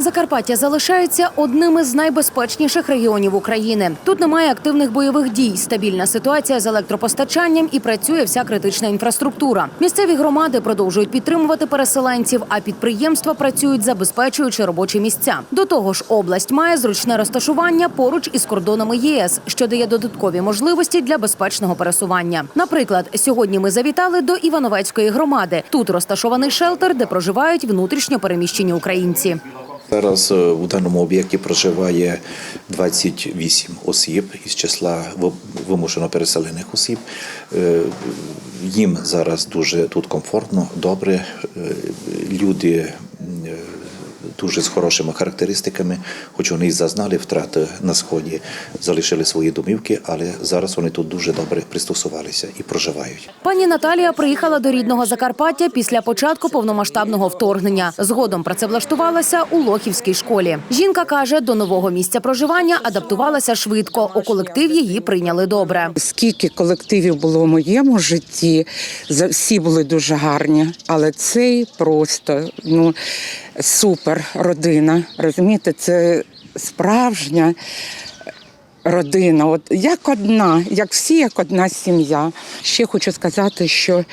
Закарпаття залишається одним із найбезпечніших регіонів України. Тут немає активних бойових дій, стабільна ситуація з електропостачанням і працює вся критична інфраструктура. Місцеві громади продовжують підтримувати переселенців, а підприємства працюють, забезпечуючи робочі місця. До того ж, область має зручне розташування поруч із кордонами єС, що дає додаткові можливості для безпечного пересування. Наприклад, сьогодні ми завітали до Івановецької громади. Тут розташований шелтер, де проживають внутрішньо переміщені українці. Зараз е, у даному об'єкті проживає 28 осіб із числа вимушено переселених осіб. Е, Їм зараз дуже тут комфортно, добре. Е, Люди дуже з хорошими характеристиками, хоч вони й зазнали втрати на сході, залишили свої домівки, але зараз вони тут дуже добре пристосувалися і проживають. Пані Наталія приїхала до рідного Закарпаття після початку повномасштабного вторгнення. Згодом працевлаштувалася у Лохівській школі. Жінка каже, до нового місця проживання адаптувалася швидко. У колектив її прийняли добре. Скільки колективів було в моєму житті, за- всі були дуже гарні, але цей просто ну супер родина. Розумієте, це справжня родина. От як одна, як всі, як одна сім'я. Ще хочу сказати, що,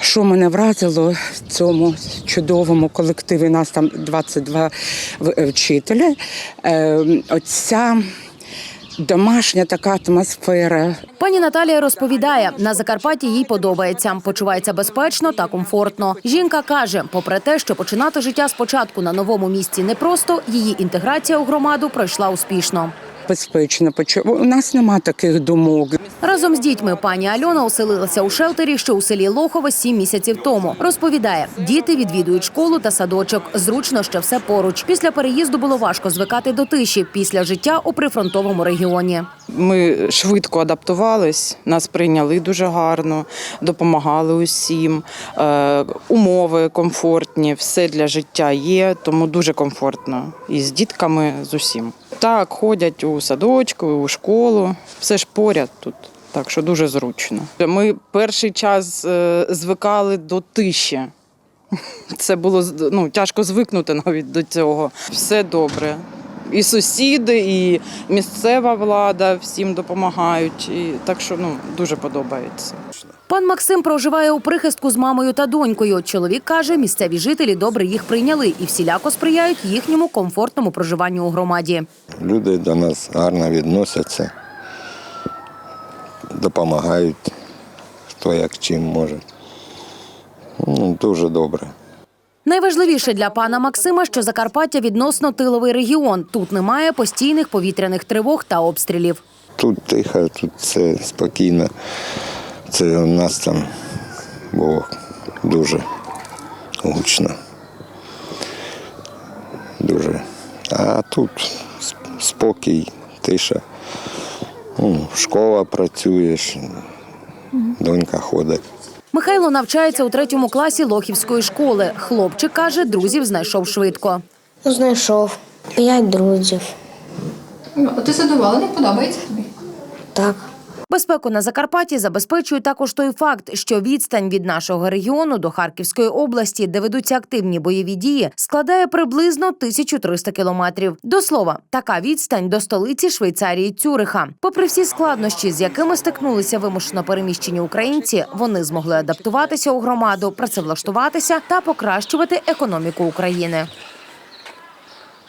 що мене вразило в цьому чудовому колективі. Нас там 22 в- е, вчителя. Е, оця домашня така атмосфера. Пані Наталія розповідає, на Закарпатті їй подобається, почувається безпечно та комфортно. Жінка каже, попри те, що починати життя спочатку на новому місці непросто, її інтеграція у громаду пройшла успішно. Безпечно. У нас нема таких думок. Разом з дітьми пані Альона оселилася у шелтері, що у селі Лохове сім місяців тому. Розповідає, діти відвідують школу та садочок. Зручно, що все поруч. Після переїзду було важко звикати до тиші після життя у прифронтовому регіоні. Ми швидко адаптувались, нас прийняли дуже гарно, допомагали усім. Е, умови комфортні, все для життя є, тому дуже комфортно. І з дітками, з усім. Так, ходять у садочку, у школу, все ж поряд тут. Так що дуже зручно. Ми перший час е, звикали до тиші. Це було ну, тяжко звикнути навіть до цього. Все добре. І сусіди, і місцева влада всім допомагають. І так що ну дуже подобається. Пан Максим проживає у прихистку з мамою та донькою. Чоловік каже, місцеві жителі добре їх прийняли і всіляко сприяють їхньому комфортному проживанню у громаді. Люди до нас гарно відносяться, допомагають, хто як чим може. Ну, дуже добре. Найважливіше для пана Максима, що Закарпаття відносно тиловий регіон. Тут немає постійних повітряних тривог та обстрілів. Тут тихо, тут все спокійно. Це у нас там було дуже гучно. Дуже. А тут спокій, тиша. Ну, школа працюєш, донька ходить. Михайло навчається у третьому класі Лохівської школи. Хлопчик каже, друзів знайшов швидко. Ну, Знайшов п'ять друзів. А Ти задоволений, подобається тобі? Так. Безпеку на Закарпатті забезпечує також той факт, що відстань від нашого регіону до Харківської області, де ведуться активні бойові дії, складає приблизно 1300 кілометрів. До слова, така відстань до столиці Швейцарії Цюриха. Попри всі складнощі, з якими стикнулися вимушено переміщені українці, вони змогли адаптуватися у громаду, працевлаштуватися та покращувати економіку України.